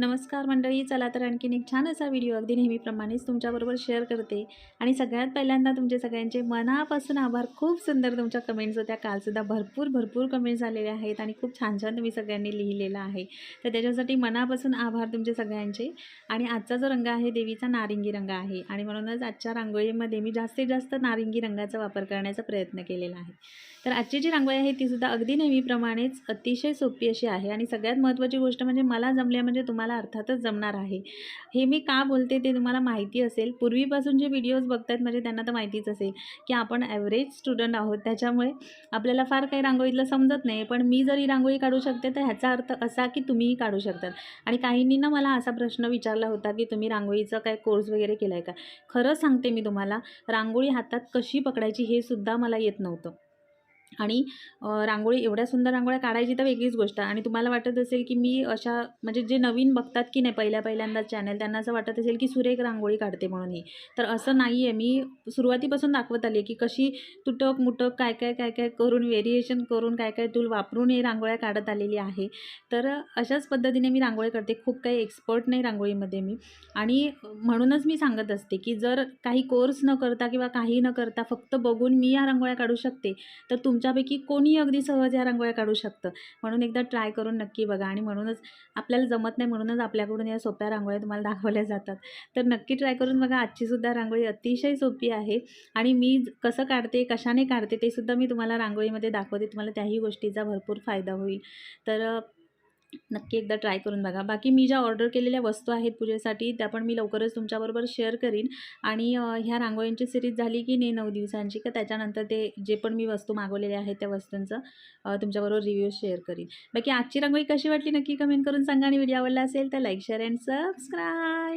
नमस्कार मंडळी चला तर आणखीन एक छान असा व्हिडिओ अगदी नेहमीप्रमाणेच तुमच्याबरोबर शेअर करते. आणि सगळ्यात पहिल्यांदा तुमचे सगळ्यांचे मनापासून आभार. खूप सुंदर तुमच्या कमेंट्स होत्या. कालसुद्धा भरपूर भरपूर कमेंट्स आलेल्या आहेत आणि खूप छान छान तुम्ही सगळ्यांनी लिहिलेलं आहे. तर त्याच्यासाठी मनापासून आभार तुमचे सगळ्यांचे. आणि आजचा जो रंग आहे देवीचा नारिंगी रंग आहे. आणि म्हणूनच आजच्या रांगोळीमध्ये मी जास्तीत जास्त नारिंगी रंगाचा वापर करण्याचा प्रयत्न केलेला आहे. तर आजची जी रांगोळी आहे तीसुद्धा अगदी नेहमीप्रमाणेच अतिशय सोपी अशी आहे. आणि सगळ्यात महत्त्वाची गोष्ट म्हणजे मला जमल्या म्हणजे तुम्हाला अर्थातच जमणार आहे. हे मी का बोलते ते तुम्हाला माहिती असेल. पूर्वीपासून जे व्हिडिओज बघतात म्हणजे त्यांना तर माहितीच असेल की आपण ॲव्हरेज स्टुडंट आहोत. त्याच्यामुळे आपल्याला फार काही रांगोळीतलं समजत नाही. पण मी जरी रांगोळी काढू शकते तर ह्याचा अर्थ असा की तुम्हीही काढू शकतात. आणि काहींनी ना मला असा प्रश्न विचारला होता की तुम्ही रांगोळीचा काय कोर्स वगैरे केला आहे का? खरं सांगते मी तुम्हाला रांगोळी हातात कशी पकडायची हे सुद्धा मला येत नव्हतं. आणि रांगोळी एवढ्या सुंदर रांगोळ्या काढायची तर वेगळीच गोष्ट. आहे आणि तुम्हाला वाटत असेल की मी अशा म्हणजे जे नवीन बघतात की नाही पहिल्या पहिल्यांदा चॅनल त्यांना असं वाटत असेल की सुरेख रांगोळी काढते म्हणून ही. तर असं नाही आहे. मी सुरुवातीपासून दाखवत आली आहे की कशी तुटक मुटक काय काय काय काय करून व्हेरिएशन करून काय काय टूल वापरून हे रांगोळ्या काढत आलेली आहे. तर अशाच पद्धतीने मी रांगोळी करते खूप काही एक्सपर्ट नाही रांगोळीमध्ये मी. आणि म्हणूनच मी सांगत असते की जर काही कोर्स न करता किंवा काही न करता फक्त बघून मी या रांगोळ्या काढू शकते तर तुम तुमच्यापैकी कोणी अगदी सहज या रांगोळ्या काढू शकतं. म्हणून एकदा ट्राय करून नक्की बघा आणि म्हणूनच आपल्याला जमत नाही म्हणूनच आपल्याकडून या सोप्या रांगोळ्या तुम्हाला दाखवल्या जातात. तर नक्की ट्राय करून बघा आजचीसुद्धा रांगोळी अतिशय सोपी आहे आणि मी ज- कसं काढते कशाने काढते ते सुद्धा मी तुम्हाला रांगोळीमध्ये दाखवते. तुम्हाला त्याही गोष्टीचा भरपूर फायदा होईल. तर नक्की एकदा ट्राय करून बघा. बाकी मी ज्या ऑर्डर केलेल्या वस्तू आहेत पूजेसाठी त्या पण मी लवकरच तुमच्याबरोबर शेअर करीन. आणि ह्या रांगोळ्यांची सिरीज झाली की नाही नऊ दिवसांची का त्याच्यानंतर ते जे पण मी वस्तू मागवलेल्या आहेत त्या वस्तूंचं तुमच्याबरोबर रिव्ह्यू शेअर करीन. बाकी आजची रांगोळी कशी वाटली नक्की कमेंट करून सांगा आणि व्हिडिओ आवडला असेल तर लाईक शेअर अँड सबस्क्राईब